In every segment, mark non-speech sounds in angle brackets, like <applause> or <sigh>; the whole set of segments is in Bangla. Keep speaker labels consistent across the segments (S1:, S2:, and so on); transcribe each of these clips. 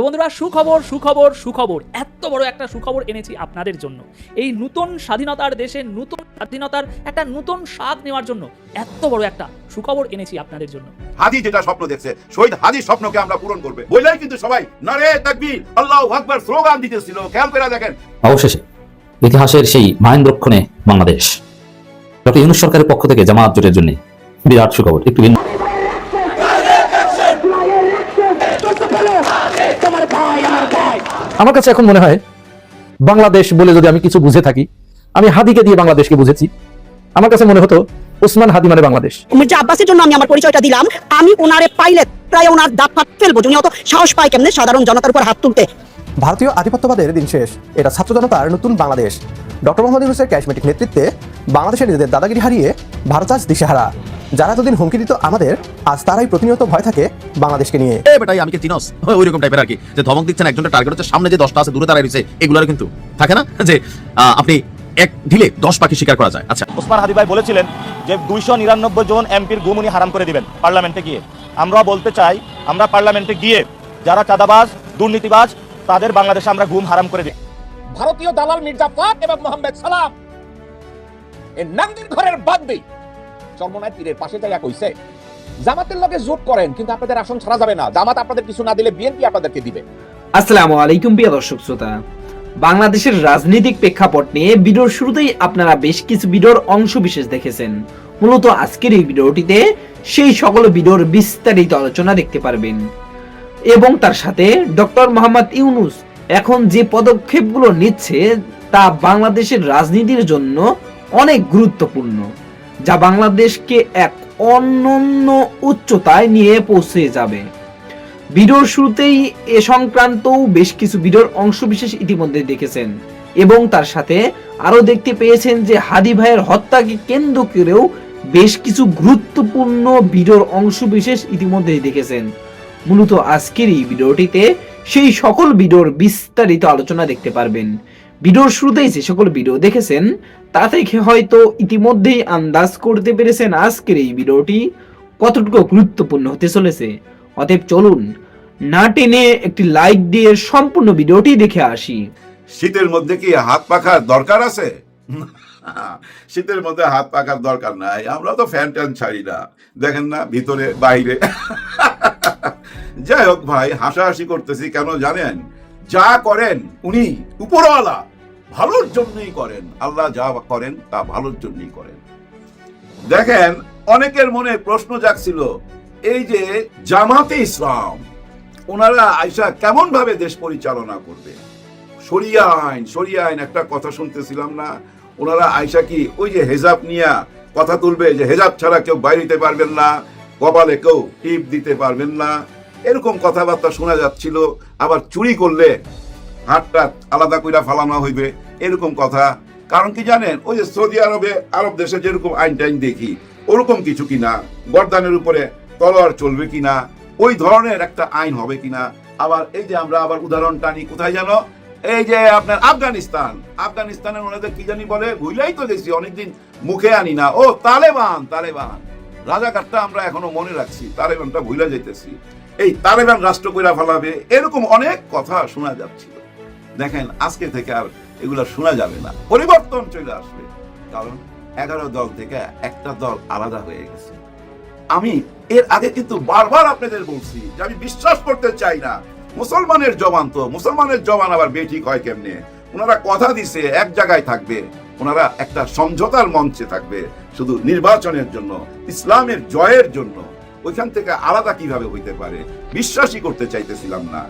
S1: তো বন্ধুরা সুখবর সুখবর সুখবর। এত বড় একটা সুখবর এনেছি আপনাদের জন্য। এই নতুন স্বাধীনতার দেশে নতুন স্বাধীনতার একটা নতুন স্বাদ নেওয়ার জন্য এত বড় একটা সুখবর এনেছি আপনাদের জন্য।
S2: হাদি যেটা স্বপ্ন দেখছে শহীদ হাদির স্বপ্নকে আমরা পূরণ করবে। বললেই কিন্তু সবাই নারে তাকবীর আল্লাহু আকবার স্লোগান দিতেছিল। খেয়াল করে দেখেন।
S3: অবশেষে ইতিহাসের সেই মাহেন্দ্রক্ষণে বাংলাদেশ। ডক্টর ইউনুস সরকারের পক্ষ থেকে জামাত জোটের জন্য বিরাট সুখবর একটু ভিন্ন।
S4: আমার কাছে এখন মনে হয় বাংলাদেশ বলে যদি আমি কিছু বুঝে থাকি আমি হাদিকে দিয়ে বাংলাদেশকে বুঝেছি। আমার কাছে মনে হতো ওসমান হাদি মানে বাংলাদেশ।
S5: মির্জা আব্বাসের জন্য আমি আমার পরিচয়টা দিলাম আমি ওনারে পাইলে প্রায় ওনার দাঁত ফাট ফেলব। উনি অত সাহস পায় কেমনে সাধারণ জনতার উপর হাত তুলতে।
S6: ভারতীয় আধিপত্যবাদের দিন শেষ। এটা ছাত্র জনতার নতুন বাংলাদেশ। ডক্টর মোহাম্মদ ইউনুসের ক্যাশমেটিক নেতৃত্বে বাংলাদেশের নিজেদের দাদাগিরি হারিয়ে ভারত আজ দিশেহারা। যারা এতদিন হুমকি দিত আমাদের আজ তারাই প্রতিনিয়ত ভয় থাকে বাংলাদেশকে নিয়ে।
S7: এ বেটাই আমি কে চিনস? ওই রকম টাইপের আর কি যে ধমক দিচ্ছেন একজনের টার্গেট হচ্ছে সামনে যে দশটা আছে দূরে দাঁড়ায় রয়েছে এগুলোর কিন্তু থাকে না? যে আহ, আপনি এক ঢিলে দশ পাখি শিকার করা যায়। আচ্ছা।
S8: ওসমান হাদি ভাই বলেছিলেন যে দুইশো নিরানব্বই জন এমপির গুম উনি হারাম করে দিবেন পার্লামেন্টে গিয়ে। আমরা বলতে চাই আমরা পার্লামেন্টে গিয়ে যারা চাঁদাবাজ দুর্নীতিবাজ তাদের বাংলাদেশে আমরা গুম হারাম করে দিই।
S9: ভারতীয় দালাল মির্জা ফাক এবং মোহাম্মদ সালাম এই নান্দির ঘরের বাগদি চর্মনায় পীরের পাশে যাইয়া কইছে, জামাতের লগে জোট করেন, কিন্তু আপনাদের আসন ছাড়া যাবে না। জামাত আপনাদের কিছু না দিলে বিএনপি আপনাদেরকে দিবে।
S10: আসসালামু আলাইকুম প্রিয় দর্শক শ্রোতা। বাংলাদেশের রাজনৈতিক প্রেক্ষাপট নিয়ে ভিডিওর শুরুতেই আপনারা বেশ কিছু ভিডিওর অংশ বিশেষ দেখেছেন। মূলত আজকের এই ভিডিওটিতে সেই সকল ভিডিওর বিস্তারিত আলোচনা দেখতে পারবেন। এবং তার সাথে ডক্টর মোহাম্মদ ইউনুস এখন যে পদক্ষেপগুলো নিচ্ছে, তা বাংলাদেশের রাজনীতির জন্য অনেক গুরুত্বপূর্ণ। যা বাংলাদেশকে এক অনন্য উচ্চতায় নিয়ে পৌঁছে যাবে। ভিডিওর শুরুতেই এ সংক্রান্তও বেশ কিছু ভিডিওর অংশ বিশেষ ইতিমধ্যে দেখেছেন এবং তার সাথে আরও দেখতে পেয়েছেন যে হাদি ভাইয়ের হত্যাকে কেন্দ্র করেও বেশ কিছু গুরুত্বপূর্ণ ভিডিওর অংশ বিশেষ ইতিমধ্যে দেখেছেন। মূলত আজকের এই ভিডিওটিতে সেই সকল ভিডিওর বিস্তারিত আলোচনা দেখতে পারবেন। ভিডিওর শুরুতেই যে সকল ভিডিও দেখেছেন, তা থেকে হয়তো ইতিমধ্যেই আন্দাজ করতে পেরেছেন আজকের এই ভিডিওটি কতটুকু গুরুত্বপূর্ণ হতে চলেছে। অতএব চলুন না টেনে একটি লাইক দিয়ে সম্পূর্ণ ভিডিওটি দেখে আসি।
S2: শীতের মধ্যে কি হাত পাখার দরকার আছে? শীতের মধ্যে হাত পাখার দরকার নাই, আমরা তো ফ্যান ট্যান ছাড়ি না। দেখেন না, ভিতরে, বাইরে। যাই হোক ভাই, হাসাহাসি করতেছি, কেন জানেন? যা করেন উনি, উপরওয়ালা। ভালোর জন্যই করেন, আল্লাহ যা করেন তা ভালোর জন্যই করেন। দেখেন, অনেকের মনে প্রশ্ন জাগছিল, এই যে জামাতে ইসলাম, ওনারা আইসা কেমন ভাবে দেশ পরিচালনা করবে? সরিয়া আইন সরিয়া আইন একটা কথা শুনতেছিলাম না, ওনারা আইসা কি ওই যে হেজাব নিয়া কথা তুলবে যে হেজাব ছাড়া কেউ বাইরেতে পারবেন না, কপালে কেউ টিপ দিতে পারবেন না, এরকম কথাবার্তা শোনা যাচ্ছিল, আবার চুরি করলে হাতটা আলাদা কইরা ফালানো হইবে, এরকম কথা। কারণ কি জানেন, ওই যে সৌদি আরবে, আরব দেশে যেরকম আইন টাইন দেখি, ওরকম কিছু কিনা, গর্দানের উপরে তলোয়ার চলবে কিনা, ওই ধরনের একটা আইন হবে কিনা। আবার এই যে আমরা আবার উদাহরণ টানি, কোথায় জানো? এই যে আপনার আফগানিস্তান, আফগানিস্তানের ওনাদের কি জানি বলে? ভুলাই তো দেখছি অনেকদিন মুখে আনি না। ও, তালেবান তালেবান। রাজাকারটা আমরা এখনও মনে রাখছি, তালেবানটা ভুলে যাইতেছি। এই তালেবান রাষ্ট্র কইরা ফেলাবে, এরকম অনেক কথা শোনা যাচ্ছিল। দেখেন, আজকে থেকে আর এগুলা শোনা যাবে না। পরিবর্তন চলে আসবে, কারণ এগারো দল থেকে একটা দল আলাদা হয়ে গেছে। আমি এর আগে কিন্তু বারবার আপনাদের বলছি যে আমি বিশ্বাস করতে চাই না। মুসলমানের জবান তো, মুসলমানের জবান আবার বেঠিক হয় কেমনে? ওনারা কথা দিছে, এক জায়গায় থাকবে। ওনারা একটা সমঝোতার মঞ্চে থাকবে, শুধু নির্বাচনের জন্য, ইসলামের জয়ের জন্য। ওইখান থেকে আলাদা কীভাবে হইতে পারে? বিশ্বাসই করতে চাইতেছিলাম না।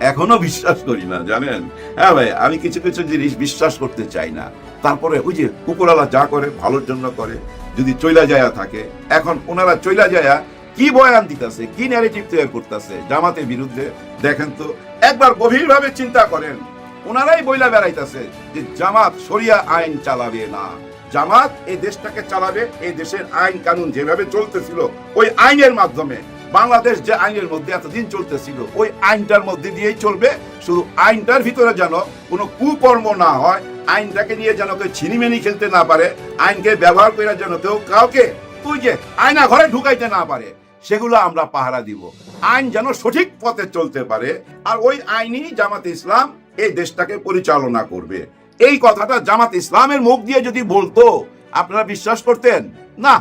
S2: এখনও বিশ্বাস করি না, জানেন? হ্যাঁ ভাই, আমি কিছু কিছু জিনিস বিশ্বাস করতে চাই না। তারপরে ওই যে উপরালা যা করে, ভালোর জন্য করে, যদি চইলা যায়া থাকে, এখন ওনারা চইলা যায়া কি বয়ান দিতেছে, কি ন্যারেটিভ তৈরি করতেছে, জামাতের বিরুদ্ধে, দেখেন তো, একবার গভীরভাবে চিন্তা করেন। ওনারাই বইলা বেড়াইতেছে যে জামাত শরিয়া আইন চালাবে না। জামাত এই দেশটাকে চালাবে, এই দেশের আইন কানুন যেভাবে চলতেছিল, ওই আইনের মাধ্যমে। বাংলাদেশ যে আইনের মধ্যে এতদিন চলতেছিল, ওই আইনটার মধ্যে দিয়েই চলবে। শুধু আইনটার ভিতরে যেন কোনো কুকর্ম না হয়, আইনটাকে নিয়ে যেন কেউ ছিনিমেনি খেলতে না পারে, আইনকে ব্যবহার করে যেন কেউ কাউকে তুই যে আয়না ঘরে ঢুকাইতে না পারে, সেগুলো আমরা পাহারা দিব। আইন যেন সঠিক পথে চলতে পারে, আর ওই আইনই জামাত ইসলাম এই দেশটাকে পরিচালনা করবে। এই কথাটা জামাত ইসলামের মুখ দিয়ে যদি বলতো, আপনারা বিশ্বাস করতেন, না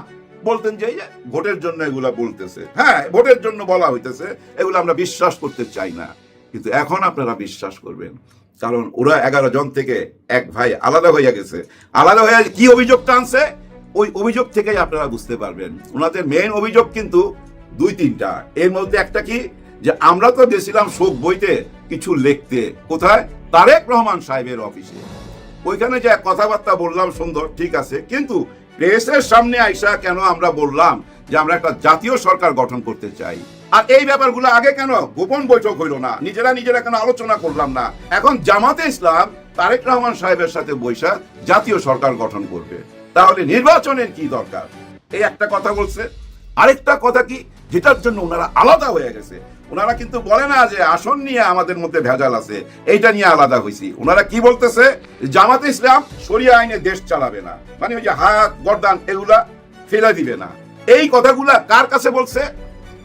S2: বলতেন যে ভোটের জন্য এগুলা বলতেছে। হ্যাঁ ভোটের জন্য বলা হইতেছে, এগুলো আমরা বিশ্বাস করতে চাই না। কিন্তু এখন আপনারা বিশ্বাস করবেন। কারণ ওরা এগারো জন থেকে এক ভাই আলাদা হয়ে গেছে। আলাদা হয়ে কি অভিযোগটা আনছে? ওই অভিযোগ থেকেই আপনারা বুঝতে পারবেন। ওনাদের মেইন অভিযোগ কিন্তু দুই তিনটা। এর মধ্যে একটা কি? যে, আমরা তো গেছিলাম শোক বইতে কিছু লিখতে। কোথায়? তারেক রহমান সাহেবের অফিসে। ওইখানে যে কথাবার্তা বললাম, সুন্দর, ঠিক আছে। কিন্তু প্রেসের সামনে আইসা কেন আমরা বললাম যে আমরা একটা জাতীয় সরকার গঠন করতে চাই? আর এই ব্যাপারগুলো আগে কেন? গোপন বৈঠক হইল না। নিজেরা নিজেরা কেন আলোচনা করলাম না? এখন জামাতে ইসলাম তারেক রহমান সাহেবের সাথে বৈশা জাতীয় সরকার গঠন করবে। তাহলে নির্বাচনের কি দরকার? এই একটা কথা বলছে। আরেকটা কথা কি? যেটার জন্য ওনারা আলাদা হয়ে গেছে। ওনারা কিন্তু বলে না যে আসন নিয়ে আমাদের মধ্যে ভেজাল আছে, এইটা নিয়ে আলাদা হয়েছি ওনারা কি বলতেছে? জামাতে ইসলাম সরিয়া আইনে দেশ চালাবে না। মানে ওই যে হাত, গরদান এগুলা ফেলে দিবে না। এই কথাগুলা কার কাছে বলছে?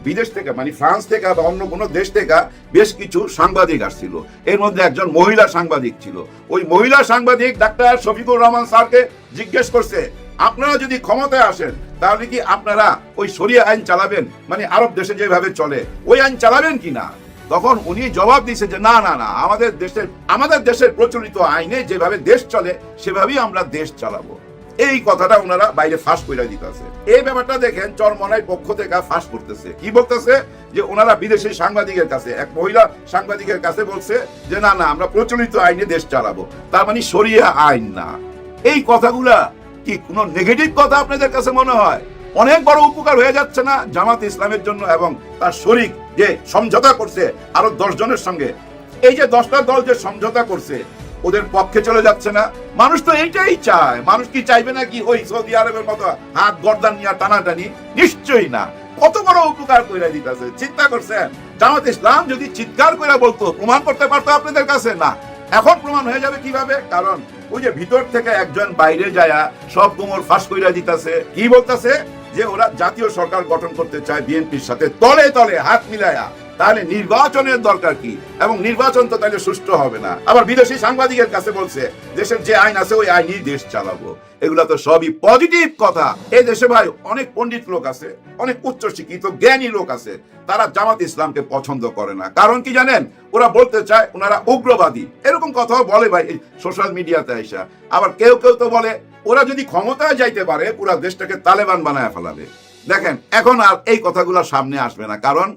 S2: বিদেশ থেকে মানে ফ্রান্স থেকে বা অন্য কোনো দেশ থেকে বেশ কিছু সাংবাদিক আসছিল। এর মধ্যে একজন মহিলা সাংবাদিক ছিল। ওই মহিলা সাংবাদিক ডাক্তার শফিকুর রহমান স্যারকে জিজ্ঞেস করছে আপনারা যদি ক্ষমতায় আসেন, তাহলে কি আপনারা ওই সরিয়া আইন চালাবেন? মানে আরব দেশে যেভাবে চলে, ওই আইন চালাবেন কি না? তখন উনি জবাব দিয়েছে যে, না না না, আমাদের দেশের আমাদের দেশের প্রচলিত আইনে যেভাবে দেশ চলে, সেভাবেই আমরা দেশ চালাবো। এই কথাটা ওনারা বাইরে ফাঁস করে দিতেছে। এই ব্যাপারটা দেখেন, চরমনাই পক্ষ থেকে ফাঁস করতেছে। কি বলতেছে? যে ওনারা বিদেশি সাংবাদিকের কাছে, এক মহিলা সাংবাদিকের কাছে বলছে যে, না না, আমরা প্রচলিত আইনে দেশ চালাবো। তার মানে সরিয়া আইন না। এই কথাগুলা কি কোনো নেগেটিভ কথা আপনাদের কাছে মনে হয়? অনেক বড় উপকার হয়ে যাচ্ছে না জামাত ইসলামের জন্য এবং তার শরিক যে সমঝোতা করছে, আরও দশ জনের সঙ্গে। এই যে দশটা দল যে সমঝোতা করছে, ওদের পক্ষে চলে যাচ্ছে না। মানুষ তো এইটাই চায়। মানুষ কি চাইবে না কি ওই সৌদি আরবের মতো হাত গর্দান নিয়ে টানাটানি? নিশ্চয়ই না। কত বড় উপকার করে দিতেছে। চিন্তা করছেন, জামাত ইসলাম যদি চিৎকার করে বলতো, প্রমাণ করতে পারতো আপনাদের কাছে? না। এখন প্রমাণ হয়ে যাবে কীভাবে? কারণ ওই যে ভিতর থেকে একজন বাইরে যায়া সব কোমর ফাঁস কইরা দিতেছে। কি বলতেছে? যে ওরা জাতীয় সরকার গঠন করতে চায়, বিএনপির সাথে তলে তলে হাত মিলায়া। তাহলে নির্বাচনের দরকার কি? এবং নির্বাচন তো তাহলে সুষ্ঠু হবে না। আবার বিদেশি সাংবাদিকের কাছে বলছে, দেশের যে আইন আছে, ওই আইনই দেশ চালাবো। এগুলা তো সবই পজিটিভ কথা। এই দেশে ভাই অনেক পণ্ডিত লোক আছে, অনেক উচ্চ শিক্ষিত জ্ঞানী লোক আছে। তারা জামাত ইসলামকে পছন্দ করে না। কারণ কি জানেন? ওরা বলতে চায়, ওনারা উগ্রবাদী। এরকম কথাও বলে ভাই সোশ্যাল মিডিয়াতে আইসা। আবার কেউ কেউ তো বলে, ওরা যদি ক্ষমতায় যাইতে পারে, পুরা দেশটাকে তালেবান বানায় ফেলাবে। দেখেন, এখন আর এই কথাগুলো সামনে আসবে না। কারণ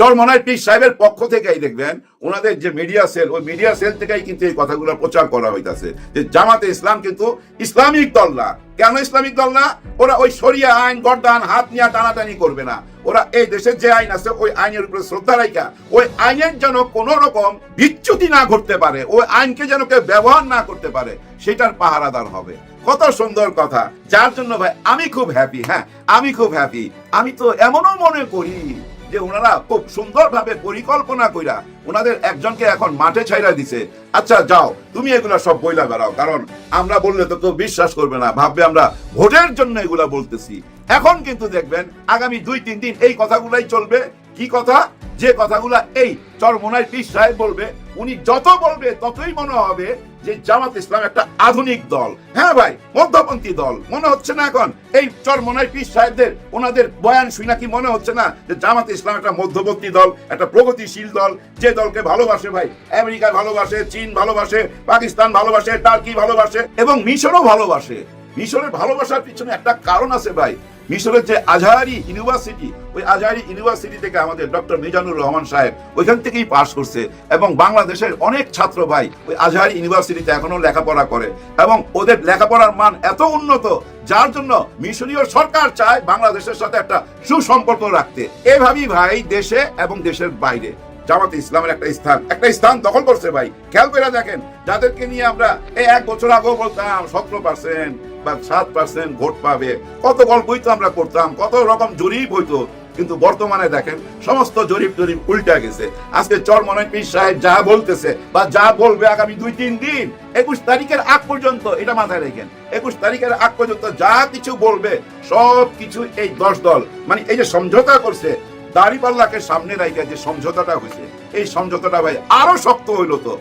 S2: চরমনায় পীর সাহেবের পক্ষ থেকেই দেখবেন, ওনাদের যে মিডিয়া সেল ওই মিডিয়া সেল থেকেই কিন্তু এই কথাগুলো প্রচার করা হইতাছে, যে জামাতে ইসলাম কিন্তু ইসলামিক দল না। কেন ইসলামিক দল না? ওরা ওই সরিয়া আইন, গর্দান, হাত নিয়ে টানাটানি করবে না। ওরা এই দেশের যে আইন আছে, ওই আইনের উপরে শ্রদ্ধা রাখা ওই আইনের যেন কোন রকম বিচ্যুতি না ঘটতে পারে, ওই আইনকে যেন কেউ ব্যবহার না করতে পারে, সেটার পাহারাদার হবে। কত সুন্দর কথা। যার জন্য ভাই, আমি খুব হ্যাপি হ্যাঁ আমি খুব হ্যাপি আমি তো এমনও মনে করি। যে ওনারা খুব সুন্দরভাবে পরিকল্পনা কইরা ওনাদের একজনকে এখন মাঠে ছাইরা দিছে। আচ্ছা যাও, তুমি এগুলা সব বইলা বেড়াও, কারণ আমরা বললে তো কেউ বিশ্বাস করবে না, ভাববে আমরা ভোটের জন্য এগুলা বলতেছি। এখন কিন্তু দেখবেন, আগামী দুই, তিন দিন এই কথাগুলাই চলবে। কি কথা? যে কথাগুলা এই চরমোনাই পীর সাহেব বলবে, উনি যত বলবে ততই মনে হবে যে জামাত ইসলাম একটা আধুনিক দল। হ্যাঁ ভাই, মধ্যপন্থী দল। মনে হচ্ছে না এখন? এই চরমোনাই পীর সাহেবদের, ওনাদের বয়ান শুনে কি মনে হচ্ছে না যে জামাত ইসলাম একটা মধ্যবর্তী দল, একটা প্রগতিশীল দল? যে দলকে ভালোবাসে ভাই, আমেরিকা ভালোবাসে, চীন ভালোবাসে, পাকিস্তান ভালোবাসে, টার্কি ভালোবাসে এবং মিশরও ভালোবাসে। মিশরের ভালোবাসার পিছনে একটা কারণ আছে ভাই। মিশরের যে আজহারি ইউনিভার্সিটি, ওই আজহারি ইউনিভার্সিটি থেকে আমাদের ডক্টর মিজানুর রহমান সাহেব ওইখান থেকেই পাশ করছে এবং বাংলাদেশের অনেক ছাত্র ভাই ওই আজহারি ইউনিভার্সিটিতে এখনও লেখাপড়া করে এবং ওদের লেখাপড়ার মান এত উন্নত যার জন্য মিশরীয় সরকার চায় বাংলাদেশের সাথে একটা সুসম্পর্ক রাখতে। এভাবেই ভাই দেশে এবং দেশের বাইরে। জামাতে ইসলামের একটা স্থান। একটা স্থান দখল করছে ভাই। খেয়াল করে দেখেন, যাদেরকে নিয়ে আমরা এই এক বছর আগেও বলতাম, সতেরো পার্সেন্ট বা সাত পার্সেন্ট ভোট পাবে। কত গল্পই তো আমরা করতাম, কত রকম জরিপ হইতো। কিন্তু বর্তমানে দেখেন, সমস্ত জরিপ উল্টা গেছে। আজকে পীর সাহেব যা বলতেছে বা যা বলবে আগামী দুই, তিন দিন, একুশ তারিখের আগ পর্যন্ত এটা মাথায় রেখেন। একুশ তারিখের আগ পর্যন্ত যা কিছু বলবে, সব কিছু এই দশ দল মানে এই যে সমঝোতা করছে, দাড়িপাল্লাকে সামনে রাখে যে সমঝোতাটা হয়েছে, এই সমঝোতাটা ভাই আরও শক্ত হইল তো।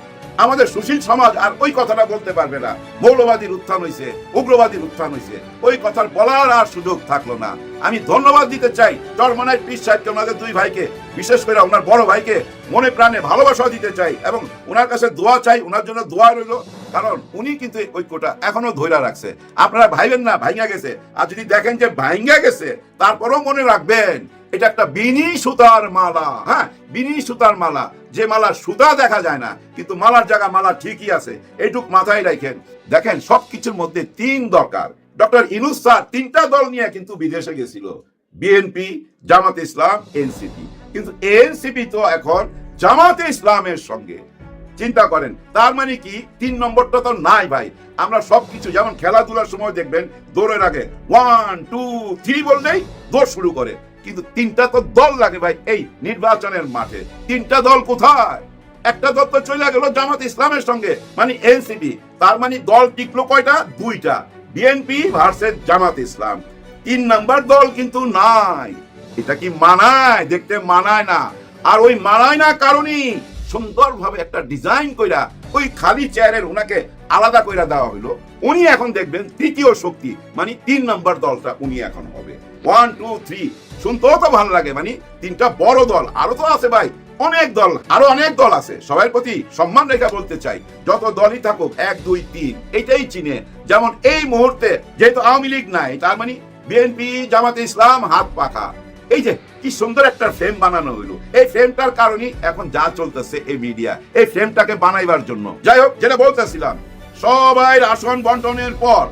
S2: আমাদের সুশীল সমাজ আর ওই কথাটা বলতে পারবে না। মৌলবাদীর উত্থান হয়েছে উগ্রবাদীর উত্থান হয়েছে ওই কথার বলার আর সুযোগ থাকল না। আমি ধন্যবাদ দিতে চাই চরমনায় পীর সাহেবকে ওনাদের দুই ভাইকে, বিশেষ করে ওনার বড় ভাইকে মনে প্রাণে ভালোবাসা দিতে চাই এবং ওনার কাছে দোয়া চাই, ওনার জন্য দোয়া রইল। কারণ উনি কিন্তু ঐক্যটা এখনও ধৈরা রাখছে। আপনারা ভাইবেন না, ভাইঙ্গা গেছে। আর যদি দেখেন যে ভাইঙ্গা গেছে, তারপরেও মনে রাখবেন এটা একটা বিনি সুতার মালা হ্যাঁ? বিনি সুতার মালা। যে মালা সুতা দেখা যায় না, কিন্তু মালার জায়গা, মালা ঠিকই আছে। এইটুক মাথায় রাখেন। দেখেন, সবকিছুর মধ্যে তিন দরকার। ডক্টর ইনুস স্যার তিনটা দল নিয়ে কিন্তু বিদেশে গেছিল। বিএনপি জামাত ইসলাম এনসিপি কিন্তু এনসিপি তো এখন জামাতে ইসলামের সঙ্গে। চিন্তা করেন, তার মানে কি? তিন নম্বরটা তো নাই ভাই। আমরা সবকিছু, যেমন খেলাধুলার সময় দেখবেন, দৌড়ের আগে ওয়ান টু থ্রি বললেই দৌড় শুরু করে। কিন্তু তিনটা তো দল লাগে ভাই, এই নির্বাচনের মাঠে। তিনটা দল কোথায়? একটা দল তো চলে গেল জামাত ইসলামের সঙ্গে মানে এনসিপি। তার মানে দল টিকলো কয়টা? দুইটা। BNP versus Jamaat Islam. তিন নাম্বার দল কিন্তু নাই। এটা কি মানায়? দেখতে মানায় না। আর ওই মানায় না কারণই সুন্দরভাবে একটা ডিজাইন কইরা ওই খালি চেয়ারের ওনাকে আলাদা কইরা দেওয়া হলো উনি এখন দেখবেন তৃতীয় শক্তি মানে তিন নম্বর দলটা উনি এখন হবে। ওয়ান টু থ্রি শুনতেও তো ভালো লাগে মানে তিনটা বড় দল, আরও তো আছে ভাই, অনেক দল, আরও অনেক দল আছে সবার প্রতি সম্মান রেখা বলতে চাই, যত দলই থাকুক, এক, দুই, তিন, এটাই চিনে, যেমন এই মুহূর্তে যেহেতু আওয়ামী লীগ নাই, তার মানে বিএনপি, জামাতে ইসলাম, হাত পাখা। এই যে, কি সুন্দর একটা ফ্রেম বানানো হইল এই ফ্রেমটার কারণে এখন যা চলতেছে এই মিডিয়া এই ফ্রেমটাকে বানাইবার জন্য। যাই হোক, যেটা বলতেছিলাম, সবাই আসন বন্টনের পর,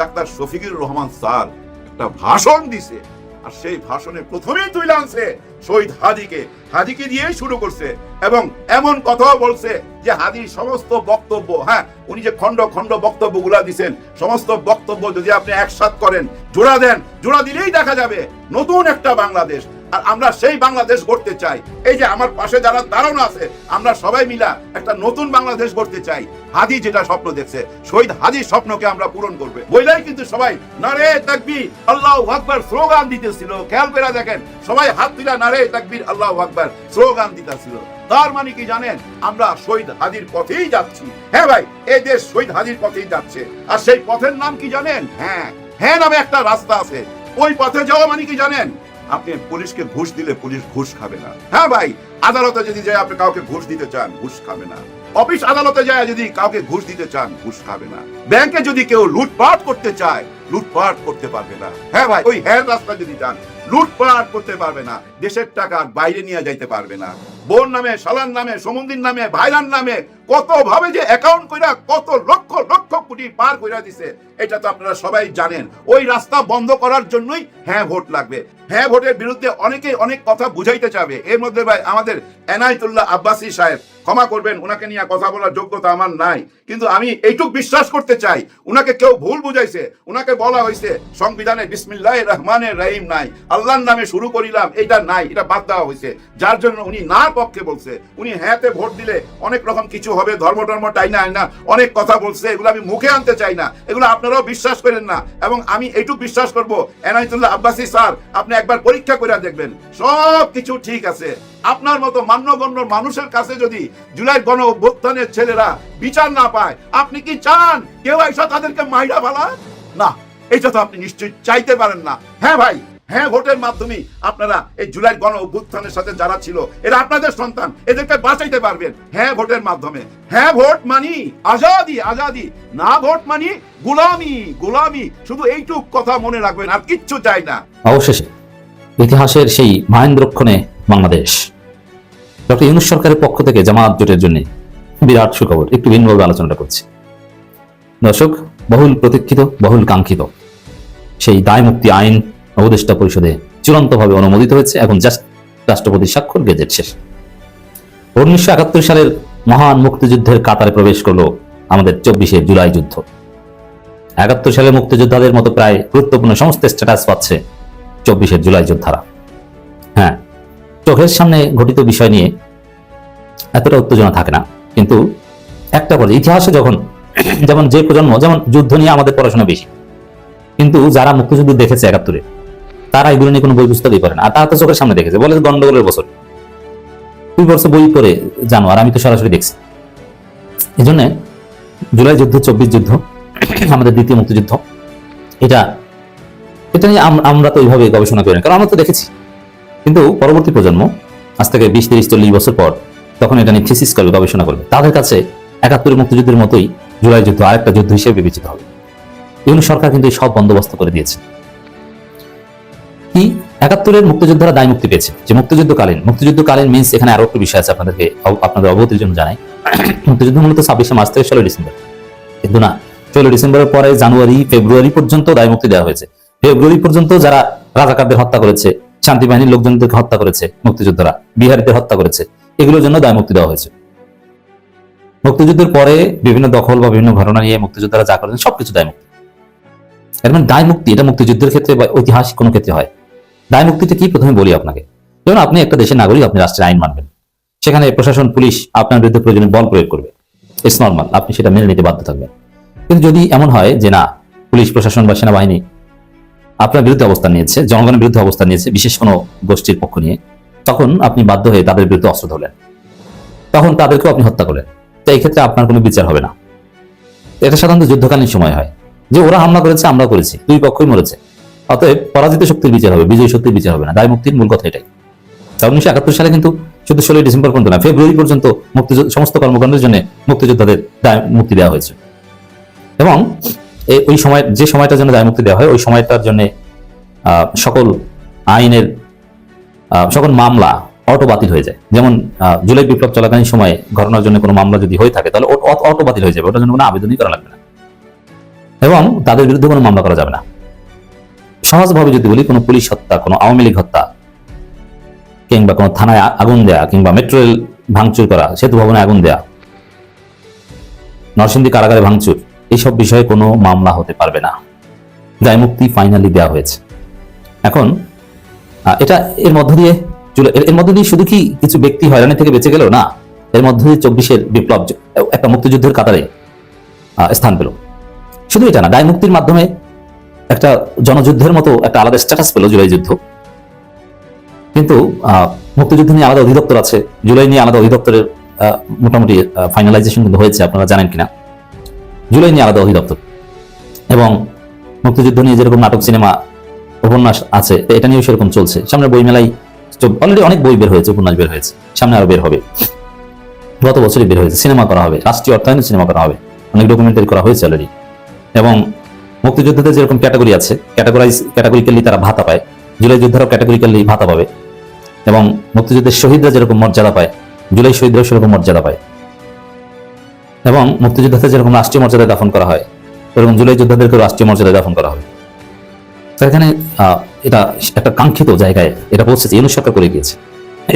S2: ডাক্তার শফিকুর রহমান স্যার একটা ভাষণ দিছে আর সেই ভাষণে প্রথমেই তুই আনছে শহীদ হাদিকে। হাদিকে দিয়েই শুরু করছে এবং এমন কথাও বলছে যে হাদির সমস্ত বক্তব্য হ্যাঁ উনি যে খণ্ড খণ্ড বক্তব্যগুলা দিচ্ছেন সমস্ত বক্তব্য যদি আপনি একসাথ করেন, জোড়া দেন, জোড়া দিলেই দেখা যাবে নতুন একটা বাংলাদেশ। আর আমরা সেই বাংলাদেশ গড়তে চাই। এই যে আমার পাশে যারা দাঁড়ানো আছে, আমরা সবাই মিলা একটা নতুন বাংলাদেশ গড়তে চাই। হাদি যেটা স্বপ্ন দেখছে, শহীদ হাদির স্বপ্নকে আমরা পূরণ করবে। বইলাই কিন্তু সবাই, নারে তাকবীর, আল্লাহ আকবার, স্লোগান দিতেছিল। খেয়াল করে দেখেন, সবাই হাত তুলা, নারে তাকবীর, আল্লাহ আকবার, স্লোগান দিতেছিল। তার মানে কি জানেন, আমরা শহীদ হাদির পথেই যাচ্ছি। হ্যাঁ ভাই, এই দেশ শহীদ হাদির পথেই যাচ্ছে। আর সেই পথের নাম কি জানেন? হ্যাঁ হ্যাঁ নামে একটা রাস্তা আছে। ওই পথে যাওয়া মানে কি জানেন? আপনি পুলিশকে ঘুষ দিলে পুলিশ ঘুষ খাবে না। হ্যাঁ ভাই, আদালতে যদি যায় আপনি কাউকে ঘুষ দিতে চান, ঘুষ খাবে না। অফিস আদালতে যায় যদি কাউকে ঘুষ দিতে চান, ঘুষ খাবে না। ব্যাংকে যদি কেউ লুটপাট করতে চায়, লুটপাট করতে পারবে না। হ্যাঁ ভাই, ওই হ্যাঁ রাস্তা যদি যান, লুটপাট করতে পারবে না। দেশের টাকা বাইরে নিয়ে যাইতে পারবে না। বোন নামে সালান নামে সমুদ্রীর নামে ভাইরান নামে কত ভাবে যে অ্যাকাউন্ট কইরা কত লক্ষ লক্ষ কোটি পার কইরা দিছে, এটা তো আপনারা সবাই জানেন। ওই রাস্তা বন্ধ করার জন্যই হ্যাঁ ভোট লাগবে। হ্যাঁ ভোটের বিরুদ্ধে অনেকে অনেক কথা বুঝাইতে চাবে। এর মধ্যে ভাই আমাদের এনায়তুল্লাহ আব্বাসী সাহেব, ক্ষমা করবেন ওনাকে নিয়ে কথা বলার যোগ্যতা আমার নাই। কিন্তু আমি এইটুক বিশ্বাস করতে চাই, উনাকে কেউ ভুল বুঝাইছে, উনাকে বলা হয়েছে সংবিধানে বিসমিল্লাহ রহমানের রহিম নাই, আল্লাহর নামে শুরু করিলাম এটা নাই, এটা বাদ দেওয়া হয়েছে যার জন্য উনি না পক্ষে বলছে। উনি হ্যাঁতে ভোট দিলে অনেক রকম কিছু হবে, ধর্ম টর্ম টাই না না, অনেক কথা বলছে, এগুলো আমি মুখে আনতে চাই না, এগুলো আপনারাও বিশ্বাস করেন না। এবং আমি এইটুক বিশ্বাস করব, এনায়তুল্লাহ আব্বাসী স্যার, আপনি একবার পরীক্ষা করে দেখবেন, সব কিছু ঠিক আছে। আপনার মতো মান্যগণ্য মানুষের কাছে যদি জুলাই গণ অভ্যুত্থানের ছেলেরা বিচার না পায়, আপনি কি চান কেউ এসে তাদেরকে মাইরা ফেলা না এটা তো আপনি নিশ্চয়ই চাইতে পারেন না। হ্যাঁ ভাই হ্যাঁ ভোটের মাধ্যমে আপনারা এই জুলাই গণ অভ্যুত্থানের সাথে যারা ছিল, এরা আপনাদের সন্তান, এদেরকে বাঁচাইতে পারবেন। হ্যাঁ ভোটের মাধ্যমে। হ্যাঁ ভোট মানি, আজাদি আজাদি। না, ভোট মানি, গোলামি গোলামি। শুধু এইটুক কথা মনে রাখবেন, আর কিচ্ছু চাই না।
S3: অবশেষে ইতিহাসের সেই মহেন্দ্রক্ষণে বাংলাদেশ। ডক্টর ইউনুস সরকারের পক্ষ থেকে জামাত জোটের জন্য বিরাট সুখবর। একটু ভিন্নভাবে আলোচনাটা করছি। দর্শক, বহুল প্রতীক্ষিত, বহুল কাঙ্ক্ষিত। সেই দায় মুক্তি আইন উপদেষ্টা পরিষদে চূড়ান্তভাবে অনুমোদিত হয়েছে। এখন জাস্ট রাষ্ট্রপতির স্বাক্ষর গেজেট শেষ। উনিশশো একাত্তর সালের মহান মুক্তিযুদ্ধের কাতারে প্রবেশ করল আমাদের চব্বিশে জুলাই যুদ্ধ। একাত্তর সালের মুক্তিযোদ্ধাদের মতো প্রায় গুরুত্বপূর্ণ সমস্ত স্ট্যাটাস পাচ্ছে চব্বিশের জুলাই যোদ্ধারা। হ্যাঁ চোখের সামনে ঘটিত বিষয় নিয়ে এতটা উত্তেজনা থাকে না। কিন্তু একটা পরে ইতিহাসে যখন যেমন যে প্রজন্ম, যেমন যুদ্ধ নিয়ে আমাদের পড়াশোনা বেশি। কিন্তু যারা মুক্তিযুদ্ধ দেখেছে একাত্তরে তারা এগুলো নিয়ে কোনো বই পুস্তকই করে না। আর তারা তো চোখের সামনে দেখেছে। বলে গন্ডগোলের বছর। দুই বছর বই করে জানো আর আমি তো সরাসরি দেখছি। এই জন্য জুলাই যুদ্ধ, চব্বিশ যুদ্ধ, আমাদের দ্বিতীয় মুক্তিযুদ্ধ, এটা এটা নিয়ে আমরা তো এইভাবে গবেষণা করি কারণ আমরা তো দেখেছি। কিন্তু পরবর্তী প্রজন্ম, আজ থেকে বিশ, তিরিশ, চল্লিশ বছর পর, তখন এটা নিয়ে থিসিস করবে, গবেষণা করবে। তাদের কাছে একাত্তরের মুক্তিযুদ্ধের মতোই জুলাই যুদ্ধ আরেকটা যুদ্ধ হিসেবে বিবেচিত হবে। এগুলো সরকার কিন্তু সব বন্দোবস্ত করে দিয়েছে। কি? একাত্তরের মুক্তিযোদ্ধারা দায় মুক্তি পেয়েছে, যে মুক্তিযুদ্ধকালীন মুক্তিযুদ্ধকালীন মিন্স এখানে আরও একটু বিষয় আছে আপনাদেরকে আপনাদের অবগতির জন্য জানাই। <clears throat> মুক্তিযুদ্ধ মূলত ছাব্বিশে মার্চ থেকে ষোলো ডিসেম্বর। কিন্তু না ষোলো ডিসেম্বরের পরে জানুয়ারি, ফেব্রুয়ারি পর্যন্ত দায় মুক্তি দেওয়া হয়েছে। ফেব্রুয়ারি পর্যন্ত যারা রাজাকারদের হত্যা করেছে, শান্তি বাহিনীর লোকজনদেরকে হত্যা করেছে, মুক্তিযোদ্ধারা, বিহারীদের হত্যা করেছে, এগুলোর জন্য দায় মুক্তি দেওয়া হয়েছে। মুক্তিযুদ্ধের পরে বিভিন্ন দখল বা বিভিন্ন ঘটনা নিয়ে মুক্তিযোদ্ধারা যা করেছেন, সবকিছু দায় মুক্তি। এর মানে দায় মুক্তি, এটা মুক্তিযুদ্ধের ক্ষেত্রে বা ঐতিহাসিক কোনো ক্ষেত্রে হয়। দায় মুক্তিটা কি প্রথমে বলি আপনাকে? যেমন আপনি একটা দেশের নাগরিক, আপনি রাষ্ট্রের আইন মানবেন। সেখানে প্রশাসন, পুলিশ আপনার বিরুদ্ধে প্রয়োজনে বল প্রয়োগ করবে। ইটস নর্মাল আপনি সেটা মেনে নিতে বাধ্য থাকবেন। কিন্তু যদি এমন হয় যে না, পুলিশ, প্রশাসন বা সেনাবাহিনী আপনার বিরুদ্ধে অবস্থান নিয়েছে, জনগণের বিরুদ্ধে অবস্থান নিয়েছে, বিশেষ কোনো গোষ্ঠীর পক্ষ নিয়ে, তখন আপনি বাধ্য হয়ে তাদের বিরুদ্ধে অস্ত্র ধরলেন। তখন তাদেরকেও আপনি হত্যা করলেন। তো এই ক্ষেত্রে আপনার কোনো বিচার হবে না। এটা সাধারণত যুদ্ধকালীন সময় হয়। যে ওরা হামলা করেছে আমরা করেছি। দুই পক্ষই মরেছে। অতএব পরাজিত শক্তির বিচার হবে, বিজয়ী শক্তির বিচার হবে না। দায় মুক্তির মূল কথা এটাই। তা উনিশশো একাত্তর সালে কিন্তু শুধু ষোলোই ডিসেম্বর পর্যন্ত না, ফেব্রুয়ারি পর্যন্ত মুক্তিযুদ্ধ, সমস্ত কর্মকাণ্ডের জন্য মুক্তিযোদ্ধাদের দায়, মুক্তি দেওয়া হয়েছে। এবং ওই সময়, যে সময়টার জন্য দায় মুক্তি দেওয়া হয়, ওই সময়টার জন্য সকল আইনের সকল মামলা অটো বাতিল হয়ে যায়। যেমন জুলাই বিপ্লব চলাকালীন সময়ে ঘটনার জন্য কোনো মামলা যদি হয়ে থাকে, তাহলে অটো বাতিল হয়ে যাবে। ওটার জন্য কোনো আবেদনই করা লাগবে না। এবং তাদের বিরুদ্ধে কোনো মামলা করা যাবে না। সহজভাবে যদি বলি, কোনো পুলিশ হত্যা, কোনো আওয়ামী লীগ হত্যা, কিংবা কোনো থানায় আগুন দেয়া, কিংবা মেট্রো রেল ভাঙচুর করা, সেতু ভবনে আগুন দেয়া, নরসিংদী কারাগারে ভাঙচুর এইসব বিষয়ে কোনো মামলা হতে পারবে না। দায় মুক্তি ফাইনালি দেওয়া হয়েছে। এখন এটা এর মধ্য দিয়ে এর- মধ্য দিয়ে শুধু কি কিছু ব্যক্তি হয়রানি থেকে বেঁচে গেল? না, এর মধ্য দিয়ে চব্বিশের বিপ্লব একটা মুক্তিযুদ্ধের কাতারে স্থান পেল। শুধু এটা না, দায় মুক্তির মাধ্যমে একটা জনযুদ্ধের মতো একটা আলাদা স্ট্যাটাস পেল জুলাই যুদ্ধ। কিন্তু মুক্তিযুদ্ধ নিয়ে আলাদা অধিদপ্তর আছে। জুলাই নিয়ে আলাদা অধিদপ্তরের মোটামুটি ফাইনালাইজেশন কিন্তু হয়েছে, আপনারা জানেন কিনা। জুলাই নিয়ে আলাদা অধিদপ্তর। এবং মুক্তিযুদ্ধ নিয়ে যেরকম নাটক, সিনেমা, উপন্যাস আছে, এটা নিয়েও সেরকম চলছে। সামনে বই মেলায় অলরেডি অনেক বই বের হয়েছে, উপন্যাস বের হয়েছে। সামনে আরও বের হবে। গত বছরই বের হয়েছে, সিনেমা করা হবে। রাষ্ট্রীয় অর্থায়নে সিনেমা করা হবে। অনেক ডকুমেন্টারি করা হয়েছে অলরেডি এবং মুক্তিযুদ্ধতে যেরকম ক্যাটাগরি আছে, ক্যাটাগরাইজ ক্যাটাগরিক্যালি তারা ভাতা পায়। জুলাই যোদ্ধারাও ক্যাটাগরিক্যালি ভাতা পাবে। এবং মুক্তিযুদ্ধের শহীদরা যেরকম মর্যাদা পায়, জুলাই শহীদরাও সেরকম মর্যাদা পায়। এবং মুক্তিযোদ্ধাদের যেরকম রাষ্ট্রীয় মর্যাদায় দাফন করা হয় এরকম জুলাই যোদ্ধাদেরকে রাষ্ট্রীয় মর্যাদায় দাফন করা হবে। এখানে এটা একটা কাঙ্ক্ষিত জায়গায় এটা পৌঁছেছে, ইউনুস সরকার করে গিয়েছে।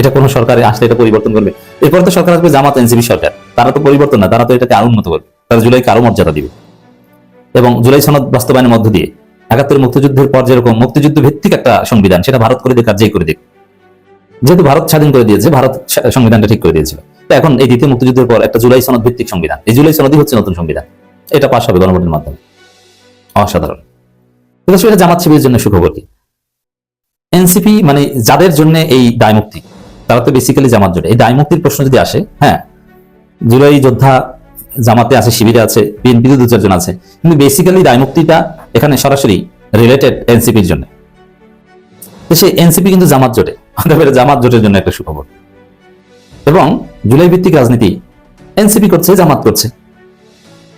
S3: এটা কোনো সরকারে আসলে এটা পরিবর্তন করবে। এরপর তো সরকার আসবে জামাত, এনসিপি সরকার। তারা তো পরিবর্তন না, তারা তো এটাকে আরও উন্নত করবে। তারা জুলাইকে আরও মর্যাদা দিবে। এবং জুলাই সনদ বাস্তবায়নের মধ্য দিয়ে একাত্তর মুক্তিযুদ্ধের পর যেরকম মুক্তিযুদ্ধ ভিত্তিক একটা সংবিধান, সেটা ভারত করে দিক আর যেই করে দিক। যেহেতু ভারত স্বাধীন করে দিয়েছে, ভারত সংবিধানটা ঠিক করে দিয়েছিল। তো এখন এই দ্বিতীয় মুক্তিযুদ্ধের পর একটা জুলাই সনদ ভিত্তিক সংবিধান। এই জুলাই সনদই হচ্ছে নতুন সংবিধান। এটা পাশ হবে গণভোটের মাধ্যমে। অসাধারণ। কিন্তু এটা জামাত শিবিরের জন্য সুখবর কি? এনসিপি মানে যাদের জন্য এই দায় মুক্তি, তারা তো বেসিক্যালি জামাত জোটে। এই দায় মুক্তির প্রশ্ন যদি আসে হ্যাঁ জুলাই যোদ্ধা জামাতে আছে, শিবিরে আছে, বিএনপিতে দু চারজন আছে। কিন্তু বেসিক্যালি দায় মুক্তিটা এখানে সরাসরি রিলেটেড এনসিপির জন্য। তো এনসিপি কিন্তু জামাত জোটে, অতএব জামাত জোটের জন্য একটা সুখবর। এবং জুলাই ভিত্তিক রাজনীতি এনসিপি করছে, জামাত করছে।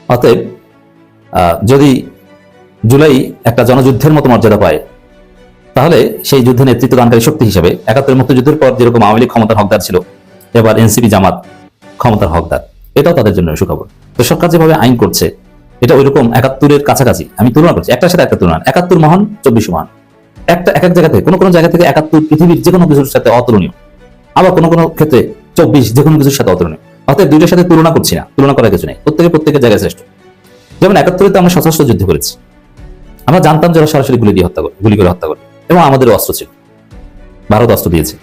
S3: অতএব যদি জুলাই একটা জনযুদ্ধের মতো মর্যাদা পায়, তাহলে সেই যুদ্ধে নেতৃত্ব দানকারী শক্তি হিসেবে একাত্তর মুক্তিযুদ্ধের পর যেরকম আওয়ামী লীগ ক্ষমতার হকদার ছিল, এবার এনসিপি জামাত ক্ষমতার হকদার। এটাও তাদের জন্য সুখবর। তো সরকার যেভাবে আইন করছে, এটা ওইরকম একাত্তরের কাছাকাছি। আমি তুলনা করছি, একটার সাথে একটা তুলনা, একাত্তর মহান চব্বিশ মহান। একটা এক এক জায়গা থেকে, কোনো কোনো জায়গা থেকে একাত্তর পৃথিবীর যে কোনো কিছুর সাথে অতুলনীয়। আবার কোনো কোনো ক্ষেত্রে চব্বিশ যে কোনো কিছুর সাথে অতুলনীয়। অর্থাৎ দুইটার সাথে তুলনা করছি না, তুলনা করার কিছু নেই। প্রত্যেকে প্রত্যেকের জায়গায় শ্রেষ্ঠ। যেমন একাত্তরে তো আমরা সশস্ত্র যুদ্ধ করেছি। আমরা জানতাম যারা সরাসরি গুলি দিয়ে হত্যা করে, গুলি করে হত্যা করে এবং আমাদের অস্ত্র ছিল। ভারত অস্ত্র দিয়েছে,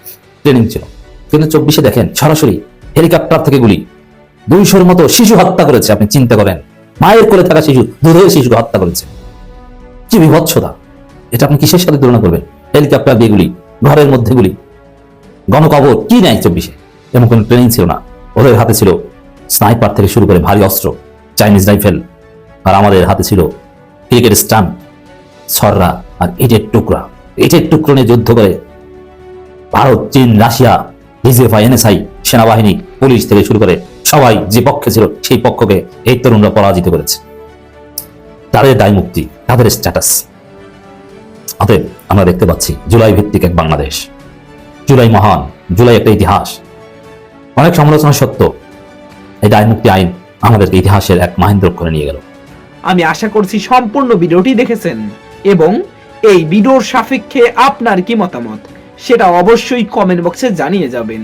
S3: ট্রেনিং ছিল। কিন্তু চব্বিশে দেখেন, সরাসরি হেলিকপ্টার থেকে গুলি দুইশোর মতো শিশু হত্যা করেছে, আপনি চিন্তা করেন। মায়ের কোলে থাকা শিশু, দুধের শিশুকে হত্যা করেছে। কি বিভৎসতা। এটা আপনি কিসের সাথে তুলনা করবেন? হেলিকপ্টার দিয়ে ঘরের মধ্যে গুলি গণকবর কি নেয় চব্বিশে? এমন কোনো ট্রেনিং ছিল না। ওদের হাতে ছিল স্নাইপার থেকে শুরু করে ভারী অস্ত্র চাইনিজ রাইফেল আর আমাদের হাতে ছিল ক্রিকেট স্টান সররা আর ইটের টুকরা। ইটের টুকরো নিয়ে যুদ্ধ করে ভারত, চীন, রাশিয়া ডিজিএফআই এনএসআই সেনাবাহিনী, পুলিশ থেকে শুরু করে সবাই যে পক্ষে ছিল সেই পক্ষকে এই তরুণরা পরাজিত করেছে। তাদের দায় মুক্তি, তাদের স্ট্যাটাস অতএব আমরা দেখতে পাচ্ছি জুলাই ভিত্তিক এক বাংলাদেশ। জুলাই মহান, জুলাই একটা ইতিহাস। অনেক সমালোচনা সত্য এই দায় মুক্তি আইন আমাদেরকে ইতিহাসের এক মাহেন্দ্র করে নিয়ে গেল।
S10: আমি আশা করছি সম্পূর্ণ ভিডিওটি দেখেছেন এবং এই ভিডিওর সাপেক্ষে আপনার কি মতামত? সেটা অবশ্যই কমেন্ট বক্সে জানিয়ে যাবেন।